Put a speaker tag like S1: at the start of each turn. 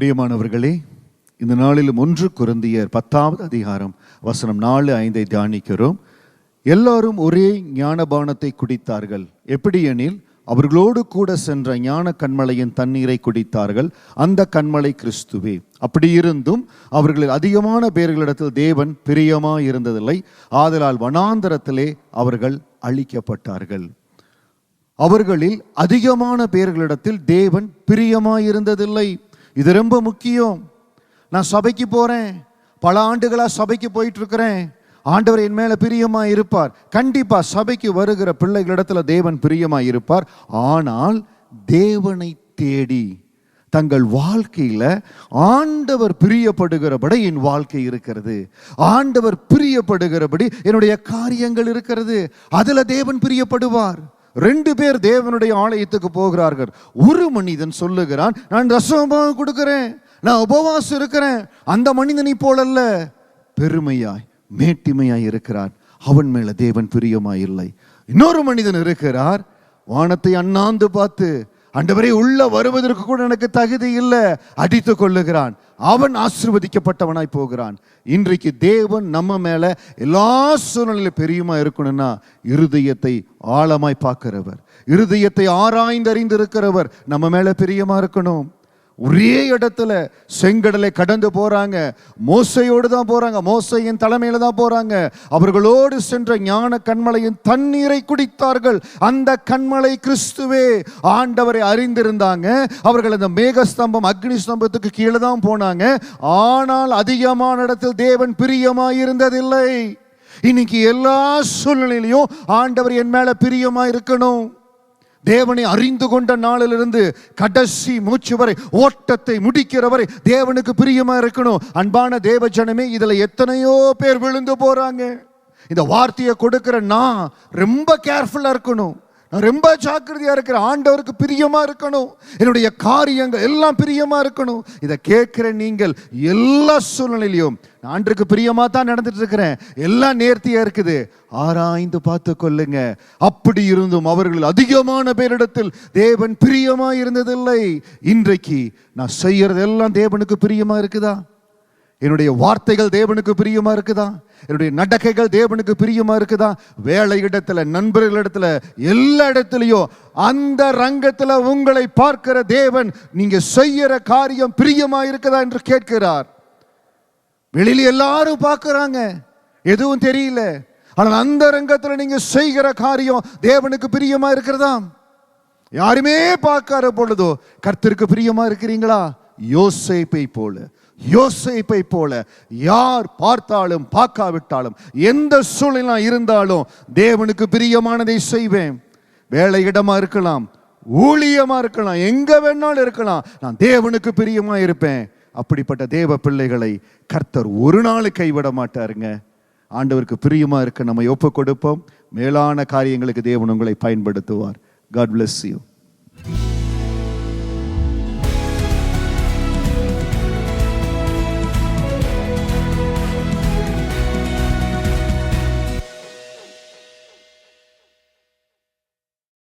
S1: பிரியமானவர்களே இந்த நாளிலும் ஒன்று குருந்தியர் பத்தாவது அதிகாரம் வசனம் நாலு ஐந்தை தியானிக்கிறோம். எல்லாரும் ஒரே ஞானபானத்தை குடித்தார்கள். எப்படி எனில் அவர்களோடு கூட சென்ற ஞான கண்மலையின் தண்ணீரை குடித்தார்கள். அந்த கண்மலை கிறிஸ்துவே. அப்படி இருந்தும் அவர்களில் அதிகமான பேர்களிடத்தில் தேவன் பிரியமாக இருந்ததில்லை ஆதலால் வனாந்தரத்திலே அவர்கள் அழிக்கப்பட்டார்கள். அவர்களில் அதிகமான பேர்களிடத்தில் தேவன் பிரியமாயிருந்ததில்லை. இது ரொம்ப முக்கியம். நான் சபைக்கு போகிறேன் பல ஆண்டுகளாக சபைக்கு போயிட்டுருக்கிறேன். ஆண்டவர் என் மேலே பிரியமாக இருப்பார். கண்டிப்பாக சபைக்கு வருகிற பிள்ளைகளிடத்தில் தேவன் பிரியமாக இருப்பார். ஆனால் தேவனை தேடி தங்கள் வாழ்க்கையில் ஆண்டவர் பிரியப்படுகிறபடி என் வாழ்க்கை இருக்கிறது. ஆண்டவர் பிரியப்படுகிறபடி என்னுடைய காரியங்கள் இருக்கிறது. அதில் தேவன் பிரியப்படுவார். ரெண்டு பேர் தேவனுடைய ஆலயத்துக்கு போகிறார்கள். ஒரு மனிதன் சொல்லுகிறான் நான் ரசமாக கொடுக்குறேன் நான் உபவாசம் இருக்கிறேன் அந்த மனிதனை போலல்ல. பெருமையாய் மேட்டிமையாய் இருக்கிறான். அவன் மேல தேவன் பிரியமாய் இல்லை. இன்னொரு மனிதன் இருக்கிறார் வானத்தை அண்ணாந்து பார்த்து ஆண்டவரே உள்ள வருவதற்கு கூட எனக்கு தகுதி இல்லை. அடித்து கொள்ளுகிறான். அவன் ஆசிர்வதிக்கப்பட்டவனாய் போகிறான். இன்றைக்கு தேவன் நம்ம மேல எல்லா சூழ்நிலையிலும் பெரியுமா இருக்கணும்னா இருதயத்தை ஆழமாய் பார்க்கிறவர். இருதயத்தை ஆராய்ந்து அறிந்திருக்கிறவர் நம்ம மேல பெரியமா இருக்கணும். ஒரே இடத்துல செங்கடலை கடந்து போகிறாங்க மோசையோடு தான் போகிறாங்க மோசையின் தலைமையில் தான் போகிறாங்க அவர்களோடு சென்ற ஞான கண்மலையின் தண்ணீரை குடித்தார்கள். அந்த கண்மலை கிறிஸ்துவே ஆண்டவரை அறிந்திருந்தாங்க. அவர்கள் அந்த மேகஸ்தம்பம் அக்னி ஸ்தம்பத்துக்கு கீழே தான் போனாங்க. ஆனால் அதிகமான இடத்தில் தேவன் பிரியமாயிருந்ததில்லை இன்னைக்கு எல்லா சூழ்நிலையிலையும் ஆண்டவர் என் மேலே பிரியமாக இருக்கணும். தேவனை அறிந்து கொண்ட நாளிலிருந்து கடைசி மூச்சு வரை ஓட்டத்தை முடிக்கிற வரை தேவனுக்கு பிரியமா இருக்கணும். அன்பான தேவ ஜனமே இதுல எத்தனையோ பேர் விழுந்து போறாங்க. இந்த வார்த்தையை கொடுக்கிற நான் ரொம்ப கேர்ஃபுல்லா இருக்கணும். நான் ரொம்ப ஜாக்கிரதையாக இருக்கிறேன். ஆண்டவருக்கு பிரியமாக இருக்கணும். என்னுடைய காரியங்கள் எல்லாம் பிரியமாக இருக்கணும். இதை கேட்குற நீங்கள் எல்லா சூழ்நிலையிலையும் நான் ஆண்டுக்கு பிரியமாக தான் நடந்துட்டு இருக்கிறேன். எல்லாம் நேர்த்தியாக இருக்குது. ஆராய்ந்து பார்த்து கொள்ளுங்க. அப்படி இருந்தும் அவர்கள் அதிகமான பேரிடத்தில் தேவன் பிரியமாக இருந்ததில்லை. இன்றைக்கு நான் செய்யறது எல்லாம் தேவனுக்கு பிரியமாக இருக்குதா? என்னுடைய வார்த்தைகள் தேவனுக்கு பிரியமா இருக்குதா? என்னுடைய நடக்கைகள் தேவனுக்கு பிரியமா இருக்குதா? வேலை இடத்துல நண்பர்கள் இடத்துல எல்லா இடத்துலையும் அந்த ரங்கத்துல உங்களை பார்க்கிற தேவன் நீங்க செய்யற காரியம் பிரியமா இருக்குதா என்று கேட்கிறார். வெளியில எல்லாரும் பார்க்கிறாங்க. எதுவும் தெரியல. ஆனால் அந்த ரங்கத்துல நீங்க செய்கிற காரியம் தேவனுக்கு பிரியமா இருக்கிறதா? யாருமே பார்க்காத பொழுதோ கர்த்தருக்கு பிரியமா இருக்கிறீங்களா? யோசைப்பை போல. யோசேப்பை போல யார் பார்த்தாலும் பார்க்காவிட்டாலும் எந்த சூழ்நிலை இருந்தாலும் தேவனுக்கு பிரியமானதை செய்வேன். வேலை இடமா இருக்கலாம் ஊழியமா இருக்கலாம் எங்க வேணாலும் இருக்கலாம் நான் தேவனுக்கு பிரியமா இருப்பேன். அப்படிப்பட்ட தேவ பிள்ளைகளை கர்த்தர் ஒரு நாள் கைவிட மாட்டாருங்க. ஆண்டவருக்கு பிரியமா இருக்க நம்ம ஒப்பு கொடுப்போம் மேலான காரியங்களுக்கு தேவன் உங்களை பயன்படுத்துவார். God bless you